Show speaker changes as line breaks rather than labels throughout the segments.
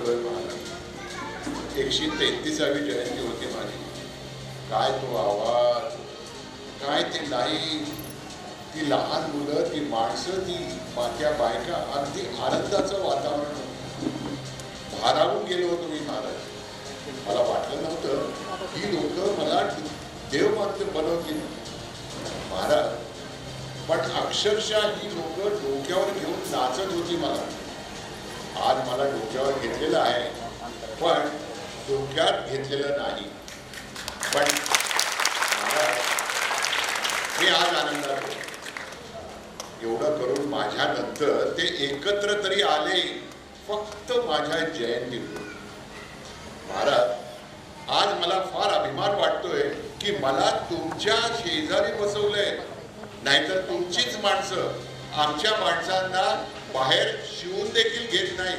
जगलोय महाराज एकशे तेहतीसावी जयंती होती माझी. काय तो आवाज? काय ते नाही? ती लहान मुलं ती माणसं ती मात्या बायका अगदी आनंदाचं वातावरण होतं. भारावून गेलो होतो मी महाराज. मला वाटलं नव्हतं ही लोक मला देव मात्र बनवतील. महाराज पण अक्षरशः ही लोक डोक्यावर घेऊन नाचत होती मला. आज मला डोक्यावर घेतलेलं आहे पण डोक्यात घेतलेलं नाही. पण महाराज हे आज आनंदात एवढं करून माझ्यानंतर ते एकत्र तरी आले फक्त माझ्या जयंती. महाराज आज मला फार अभिमान वाटतोय की मला तुमच्या शेजारी बसवलंय. नाहीतर तुमचीच माणसं आमच्या माणसांना बाहेर शिवून देखील घेत नाही.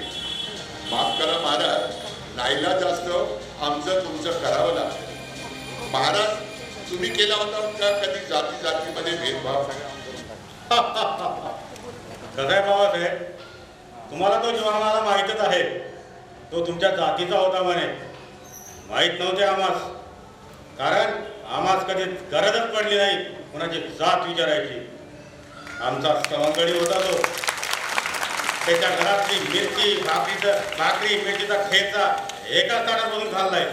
माफ करा महाराज नाईला जास्त आमचं तुमचं करावं लागतं. महाराज तुम्ही केला होता का कधी जाती जातीमध्ये भेदभाव?
कसं बाबासाहेब तुम्हाला तो जीवनाला माहीतच आहे. तो तुमच्या जातीचा होता म्हणे. माहीत नव्हते आम्हास. कारण आम्हास कधी गरजच पडली नाही कोणाची जात विचारायची. आमचा सवंगडी होता तो. त्याच्या घरातली मिरची भाकरीचं भाकरी मिरचीचा खेचा एका ताटात बनून खाल्लाय.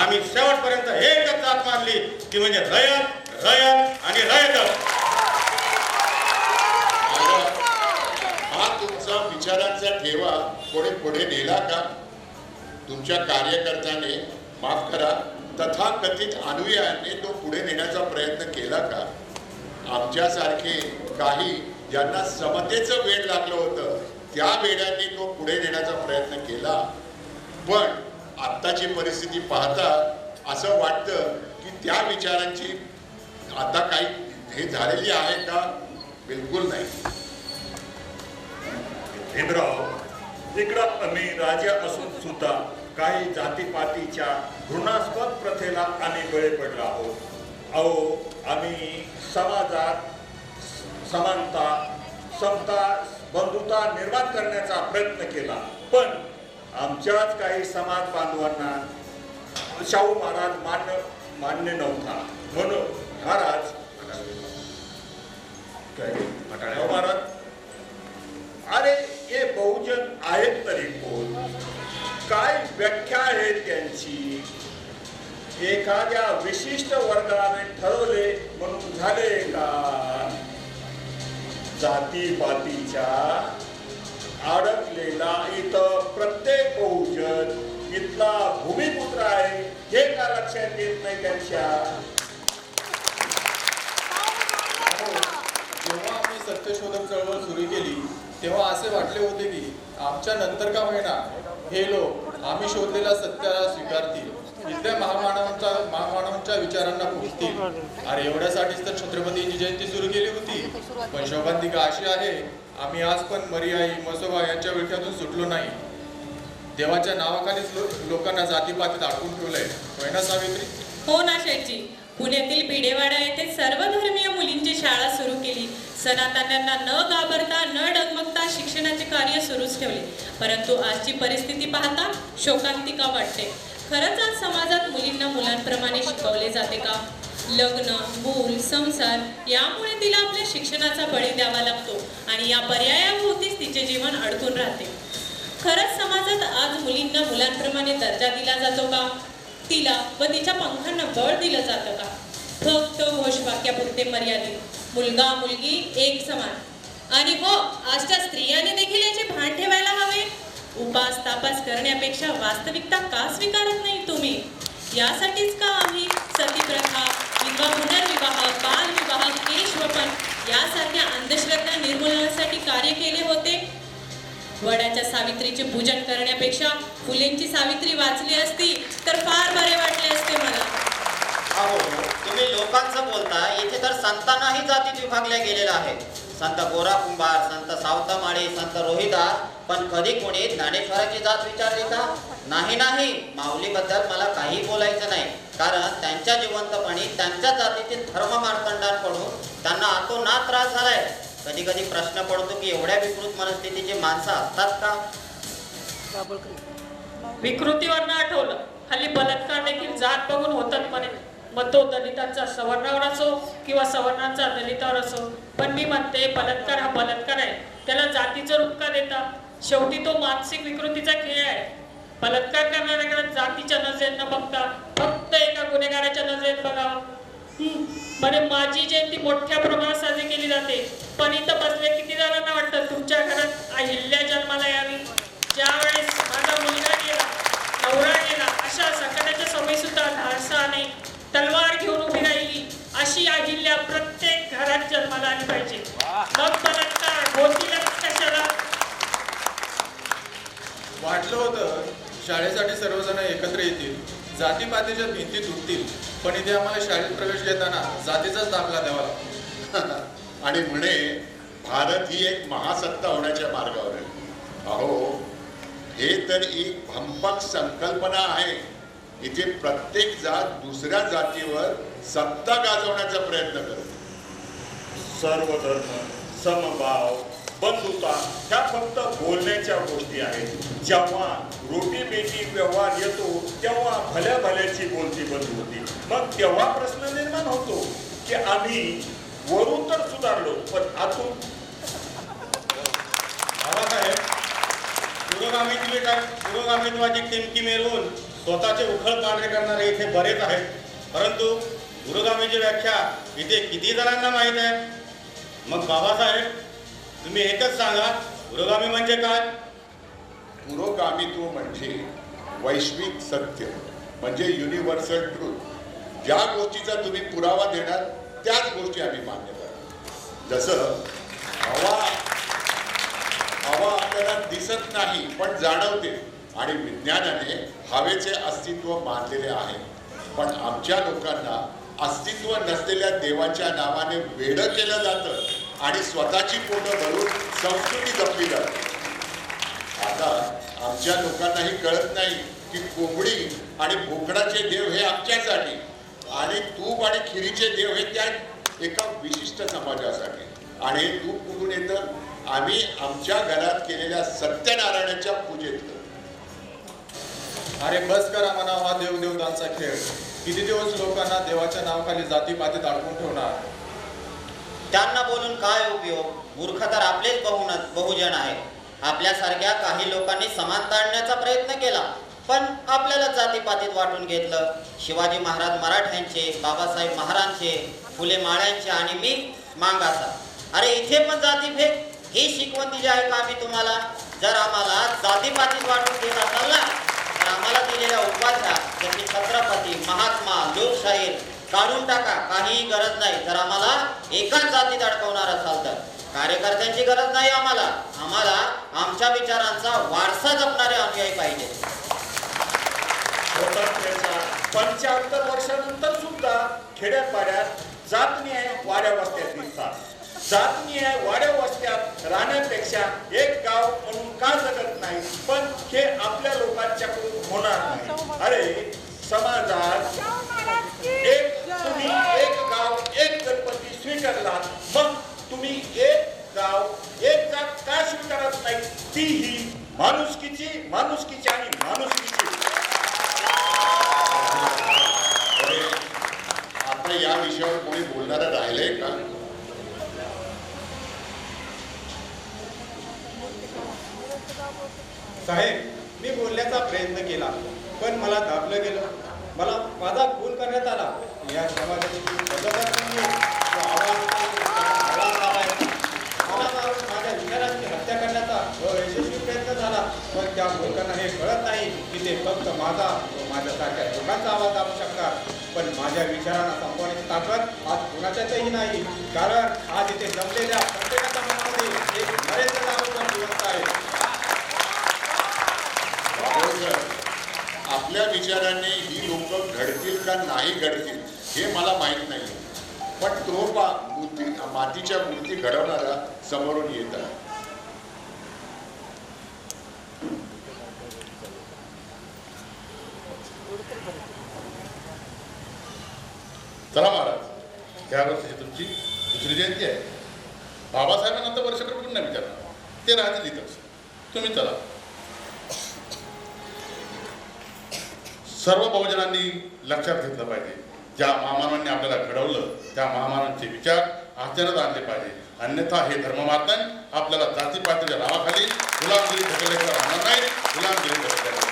आम्ही शेवटपर्यंत एकच जात मानली ती म्हणजे रयत रयत आणि रयतच
हा तुमचा विचारांचा ठेवा कोणी पुढे नेला का? तुमच्या कार्यकर्त्याने माफ करा तथाकथित अनुयायांनी तो पुढे नेण्याचा प्रयत्न केला का? आमच्यासारखे काही ज्यांना समतेचं वेळ लागलं होतं त्या वेळांनी तो पुढे नेण्याचा प्रयत्न केला. पण आत्ताची परिस्थिती पाहता असं वाटतं की त्या विचारांची आता काही हे झालेली आहे का? बिलकुल नाही.
भीमराव इकडं आम्ही राजा असून सुद्धा काही जातीपातीच्या घृणास्पद प्रथेला आम्ही बळी पडला आहोत. अहो आम्ही समाजात समानता समता बंधुता निर्माण करण्याचा प्रयत्न केला. पण आमच्याच काही समाज बांधवांना शाहू महाराज मान्य मान्य नव्हता. म्हणून महाराज महाराज अरे हे बहुजन आहेत तरी कोण? काय व्याख्या आहे त्यांची? एखाद्या विशिष्ट वर्गाने ठरवले म्हणून झाले का? जातीपातीच्या अडकलेला इथं प्रत्येक बहुजन इथला भूमिपुत्र आहे. हे का लक्षात येत नाही त्यांच्या?
जेव्हा आम्ही सत्यशोधक चळवळ सुरू केली तेव्हा असे वाटले होते की आमच्या नंतर का होईना हे लोक आम्ही शोधलेल्या सत्याला स्वीकारतील. इथल्या महामानवांच्या महामानवांच्या विचारांना पोहोचतील अरे एवढ्यासाठीच तर छत्रपतींची जयंती सुरू केली होती. पण शोभांतिका अशी आहे? आम्ही आज पण मरियाई मसोबा यांच्या विठ्यातून सुटलो नाही. देवाच्या नावाखालीच लो- लोकांना जातीपातीत अडकून ठेवलंय. होय ना सावित्री?
हो ना शेठजी. पुण्यातील भिडेवाडा येथे सर्वधर्मीय मुलींची शाळा सुरू केली. सनातन्यांना न घाबरता न डगमगता शिक्षणाचे कार्य सुरूच ठेवले. परंतु आजची परिस्थिती पाहता शोकांतिका वाटते. खरंच आज समाजात मुलींना मुलांप्रमाणे शिकवले जाते का? लग्न मूल संसार यामुळे तिला आपल्या शिक्षणाचा बळी द्यावा लागतो आणि या पर्यायाभोवतीच तिचे जीवन अडकून राहते. खरंच समाजात आज मुलींना मुलांप्रमाणे दर्जा दिला जातो का? तिला व तिच्या पंखांना बळ दिलं जातं का? फक्त घोषवाक्यापुरते मर्यादित. मुलगा मुलगी एक समान. आणि हो आजच्या स्त्रियाने देखील याचे भान ठेवायला हवे? उपास तापास करण्यापेक्षा वास्तविकता का स्वीकारत नाही तुम्ही? यासाठीच का आम्ही सती प्रथा विवाह पुनर्विवाह बालविवाह केशवपन यासारख्या अंधश्रद्धा निर्मूलनासाठी कार्य केले होते? वडाच्या सावित्रीचे पूजन करण्यापेक्षा फुलेंची सावित्री वाचली असती तर फार बरे वाटले असते मला.
अहो तुम्ही लोकांचं बोलता इथे तर संतांनाही जातीत विभागल्या गेलेल्या आहेत. संत गोरा कुंभार संत सावतामाळी संत रोहिदास पण कधी कोणी ज्ञानेश्वराची जात विचारली का? नाही नाही. माऊलीबद्दल मला काही बोलायचं नाही. कारण त्यांच्या जिवंतपणी त्यांच्या जातीतील धर्म मार्तंडांकडून त्यांना आतोनात त्रास झालाय. कधी कधी प्रश्न पडतो की एवढ्या विकृत मनस्थितीची माणसं असतात का?
विकृतीवरनं आठवलं. हल्ली बलात्कार देखील जात बघून होतात म्हणे. मग तो दलितांचा सवर्णावर असो किंवा सवर्णांचा दलितावर असो पण मी म्हणते बलात्कार हा बलात्कार आहे. त्याला जातीचं रूप का देता? शेवटी तो मानसिक विकृतीचा खेळ आहे. बलात्कार करणाऱ्याकडे जातीच्या नजरेत न बघता फक्त एका गुन्हेगाराच्या नजरेत बघा. म्हणजे माझी जयंती मोठ्या प्रमाणात साजरी केली जाते. पण इथं बसले किती जणांना वाटतं? तुमच्या घरात अहिल्या जन्माला यावी. ज्यावेळेस माझा मुलगा गेला नवरा गेला अशा सकाळच्या समयसुद्धा धाडसाने अशी या अहिल्या प्रत्येक घरात जन्माला आली पाहिजे. मग बलात्कार होतीलच कशाला?
वाटलं होतं शाळेसाठी सर्वजण एकत्र येतील जातीपातीच्या भिंती तुटतील पण इथे आम्हाला शाळेत प्रवेश घेताना जातीचाच दाखला द्यावा लागतो.
आणि म्हणे भारत ही एक महासत्ता होण्याच्या मार्गावर आहे. अहो हे तर एक भंपक संकल्पना आहे. इथे प्रत्येक जात दुसऱ्या जातीवर सत्ता गाजवण्याचा प्रयत्न करतो
सर्व धर्म समभाव बंधुता ह्या फक्त बोलण्याच्या गोष्टी आहेत. जेव्हा रोटी बेटी व्यवहार येतो तेव्हा भल्या भल्याची बोलती बंद होती. मग तेव्हा प्रश्न निर्माण होतो की आम्ही वरून तर सुधारलो पण आतून
बाबासाहेब पुरोगामी पुरोगामित्वाची किमकी मिळवून स्वतःचे उखळ पांढरे करणारे इथे बरेच आहेत. परंतु पुरोगामीची व्याख्या इथे किती जणांना माहीत आहे? मग बाबासाहेब तुम्ही एकच सांगा पुरोगामी म्हणजे काय?
पुरोगामित्व म्हणजे वैश्विक सत्य म्हणजे युनिव्हर्सल ट्रूथ ज्या गोष्टीचा तुम्ही पुरावा देणार त्याच गोष्टी आम्ही मान्य करतो जसं हवा हवा आपल्याला दिसत नाही पण जाणवते आणि विज्ञानाने हवेचे अस्तित्व मानलेले आहे. पण आमच्या लोकांना अस्तित्व नसलेल्या देवाच्या नावाने वेडं केलं जातं आणि स्वतःची पोटं भरून संस्कृती जपली जाते. आता आमच्या लोकांनाही कळत नाही की कोंबडी आणि बोकडाचे देव हे आमच्यासाठी आणि तूप आणि खिरीचे देव हे त्या एका विशिष्ट समाजासाठी. आणि हे तूप कुठून येतं? आम्ही आमच्या घरात केलेल्या सत्यनारायणाच्या पूजेत
अरे बस करा म्हणा हा देवदेवतांचा खेळ. किती दिवस लोकांना देवाच्या नावाखाली जातीपातीत अडकून ठेवणार?
त्यांना बोलून काय उपयोग? मूर्ख तर आपलेच बहुन बहुजन आहेत. आपल्यासारख्या काही लोकांनी समानता आणण्याचा प्रयत्न केला पण आपल्याला जातीपातीत वाटून घेतलं. शिवाजी महाराज मराठ्यांचे बाबासाहेब महाराजांचे फुले माळ्यांचे आणि मी मांगाचा. अरे इथे पण जातीभेद ही शिकवण दिली आहे का आम्ही तुम्हाला? जर आम्हाला जातीपातीत वाटून घेत असाल ना आम्हाला दिलेल्या उपाध्या जसे छत्रपती महात्मा लोकशाहीर काढून टाका काहीही गरज नाही. जर आम्हाला एकाच जातीत अडकवणार असाल तर कार्यकर्त्यांची गरज नाही आम्हाला. आम्हाला आमच्या विचारांचा वारसा जपणारे अनुयायी पाहिजे.
पंच्याहत्तर वर्षानंतर सुद्धा खेड्यापाड्यात जात न्याय वाड्या वस्त्यात दिसतात. जात न्याय वाड्या वस्त्यात राहण्यापेक्षा एक गाव म्हणून का जगत नाही पण हे आपल्या लोकांच्याकडून होणार नाही. अरे समाजात एक तुम्ही एक गाव एक गणपती स्वीकारला मग तुम्ही एक गाव एक जात का स्वीकारत नाही? ती ही माणुसकीची माणुसकीची आणि माणुसकीची.
अरे, आता या विषयावर कोणी बोलणारं राहिलंय का?
साहेब मी बोलण्याचा प्रयत्न केला पण मला दाबलं गेलं. मला माझा खून करण्यात आला. या समाजाची माझ्या विचारांची हत्या करण्याचा अयशस्वी प्रयत्न झाला पण त्या लोकांना हे कळत नाही की ते फक्त माझा व माझ्यासारख्या लोकांचा आवाज दाबू शकतात. पण माझ्या विचारांना संपवण्याची ताकद आज कुणाच्यातही नाही. कारण आज इथे जमलेल्या प्रत्येकाच्या मनामध्ये एक नरेंद्र दामोदर जिवंत आहे
हो सर. आपल्या विचाराने ही लोक घडतील का नाही घडतील हे मला माहीत नाही. पण तो पा मूर्ती मातीच्या मूर्ती घडवणारा समोरून येत आहे.
चला महाराज त्या वर्षी तुमची दुसरी जयंती आहे. बाबासाहेबांना तर वर्षभर कुठून नाही विचारणार. ते राहतील इथंच. तुम्ही चला. सर्व बहुजनांनी लक्षात घेतलं पाहिजे. ज्या महामानवांनी आपल्याला घडवलं त्या महामानवांचे विचार आचरणात आणले पाहिजे. अन्यथा हे धर्ममार्दन आपल्याला जाती पातळीच्या नावाखाली गुलामगिरी ढकलल्याशिवाय राहणार नाही. गुलामगिरी ढकलल्या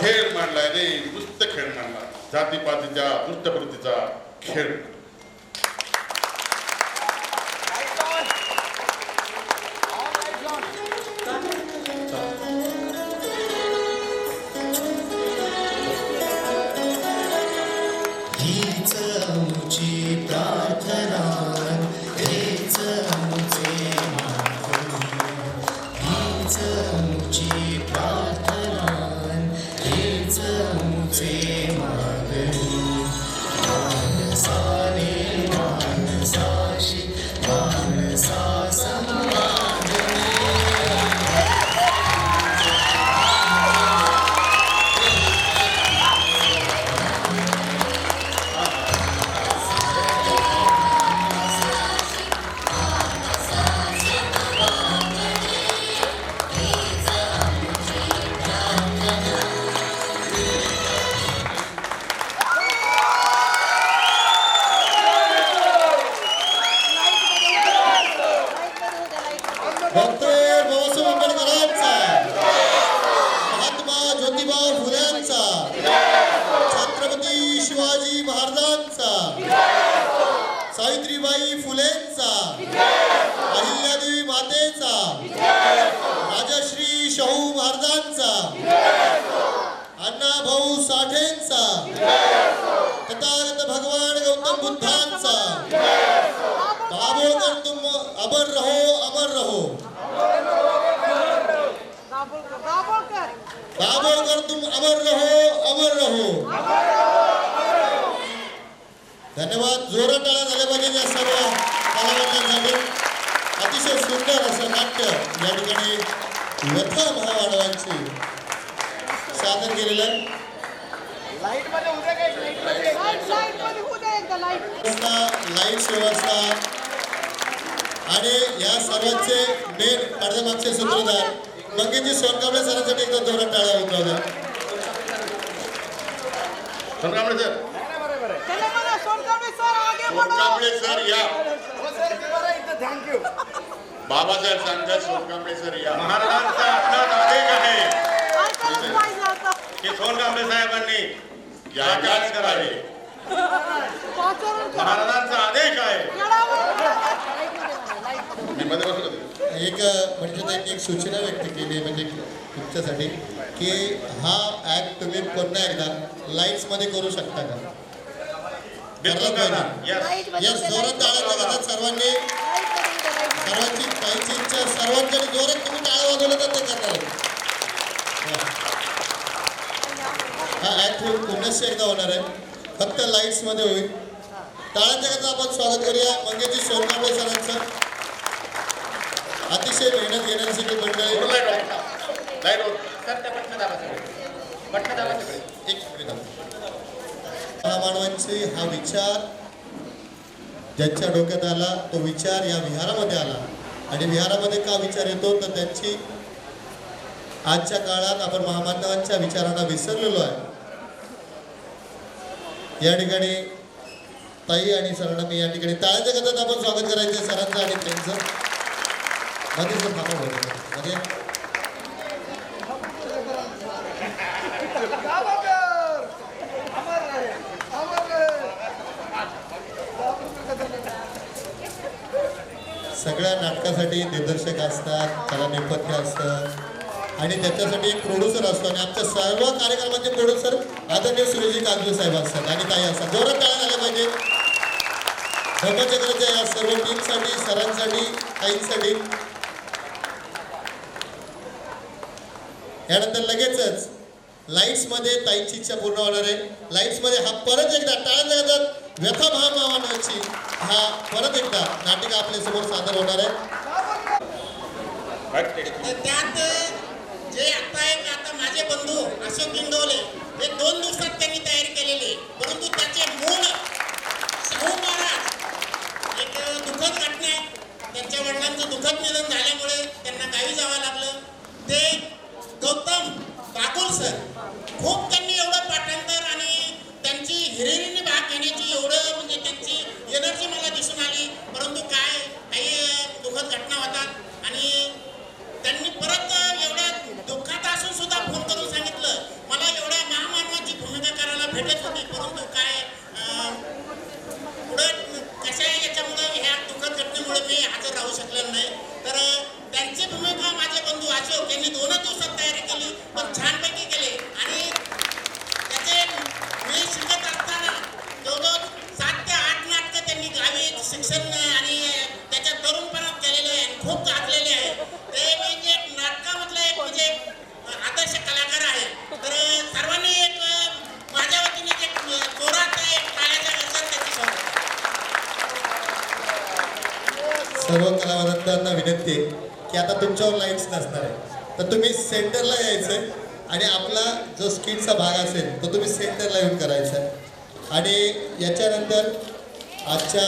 खेळ मांडलाय रे दुष्ट खेळ मांडला. जातीपातीच्या दुष्टप्रवृत्तीचा खेळ.
भाऊ साठेंचा. तथागत भगवान गौतम बुद्धांचा. दाभोळकर तुम अमर रहो अमर रहो. दाभोळकर तुम अमर रहो अमर रहो. धन्यवाद. जोरात टाळ्या झाल्या पाहिजे या सर्व कलावंतांसाठी. अतिशय सुंदर असं नाट्य या ठिकाणी व्यथा महामानवांची सादर केलेलं आहे. लाइट व्यवस्था. आणि या सर्वांचे मेन पडद्यामागचे सूत्रधार मंगेशजी सोनकांबळे सरांसाठी एकदा जोरात टाळ्या होत होत्या
संग्रामणे सर
सोनकांबळे सर या. बाबासाहेब सांगतात सोनकांबळे सर या.
महाराजांचा आदेश आहे की सोनकांबळे साहेबांनी
यागाच करावे.
महाराजांचा आदेश आहे.
मी मध्ये बसलो होतो.
एक म्हणजे त्यांनी एक सूचना व्यक्त केली म्हणजे तुमच्यासाठी की हा ऍक्ट तुम्ही पुन्हा एकदा लाईट्समध्ये करू शकता का? जोरात टाळ्या वाजवतात सर्वांनी. सर्वांची काहीची इच्छा सर्वांकडे जोरात तुम्ही टाळ्या वाजवलं तर ते करणार हा ऍक्ट पुन्हा एकदा होणार आहे. फक्त लाईट्समध्ये होईल. टाळ्यांच्या करता आपण स्वागत करूया. मंगेशजी सोनकांबळे सरांचं. अतिशय मेहनत घेण्यासाठी मंडळी. एक महामानवांचे हा विचार ज्यांच्या डोक्यात आला तो विचार या विहारामध्ये आला. आणि विहारामध्ये का विचार येतो? तर त्यांची आजच्या काळात आपण महामानवांच्या विचारांना विसरलेलो आहे. या ठिकाणी ताई आणि सरांना मी या ठिकाणी टाळ्याच्या गतात आपण स्वागत करायचं सरांचं आणि त्यांचं. मध्ये सर थांबा मध्ये. सगळ्या नाटकासाठी दिग्दर्शक असतात त्याला नेपथ्य असतं. आणि त्याच्यासाठी एक प्रोड्युसर असतो आणि आमच्या सर्व कार्यक्रमाचे प्रोड्युसर आदरणीय सुरेजी कागजू साहेब असतात आणि ताई असतात. जोरात टाळ्या झाल्या पाहिजे. धर्मचक्राच्या या सर्व टीमसाठी सरांसाठी ताईंसाठी. यानंतर लगेचच लाईट्समध्ये ताईंची इच्छा पूर्ण होणार आहे. लाईट्समध्ये हा परत एकदा टाळ्या जातात. व्यथा महामानवाची हा परत एकदा नाटिका आपल्यासमोर सादर होणार आहे.
त्यात जे आता एक माझे बंधू अशोक इंदोले हे दोन दिवसात त्यांनी तयारी केलेली परंतु त्याचे मूळ शाहू महाराज एक दुःखद घटना आहे. त्यांच्या वडिलांचं दुःखद निधन झाल्यामुळे त्यांना गावी जावं लागलं. ते गौतम बागुल सर खूप त्यांनी एवढं पाठांतर आणि त्यांची हिरिरीने भाग घेण्याची एवढं म्हणजे त्यांची एनर्जी मला दिसून आली परंतु काय काही अं, दुःखद घटना होतात आणि त्यांनी परत एवढ्या दुःखात असून सुद्धा फोन करून सांगितलं मला एवढ्या महामानवाची भूमिका करायला भेटत होती परंतु काय अं, पुढं कशा याच्यामुळं ह्या दुःखद घटनेमुळे मी हजर राहू शकलेलो नाही तर अं, त्यांची भूमिका माझे बंधू अशोक यांनी दोनच दिवसात तयारी केली पण छानपैकी केली आणि त्याचे मी शिकत असताना जवळजवळ सात ते आठ नाटकं त्यांनी गावी शिक्षण आणि त्याच्या तरुणपणात केलेले आहे खूप गाजलेले आहे. ते म्हणजे नाटकामधलं एक म्हणजे आदर्श कलाकार आहे. तर सर्वांनी एक माझ्या वतीने जे जोरात आहे टाळ्याचा गजर त्याची
सर्व कलावंतांना विनंती आहे की आता तुमच्यावर लाईन्स नसणार आहे तर तुम्ही सेंटरला यायचं आहे आणि आपला जो स्किटचा भाग असेल तो तुम्ही सेंटरला येऊन करायचा आहे. आणि याच्यानंतर आजच्या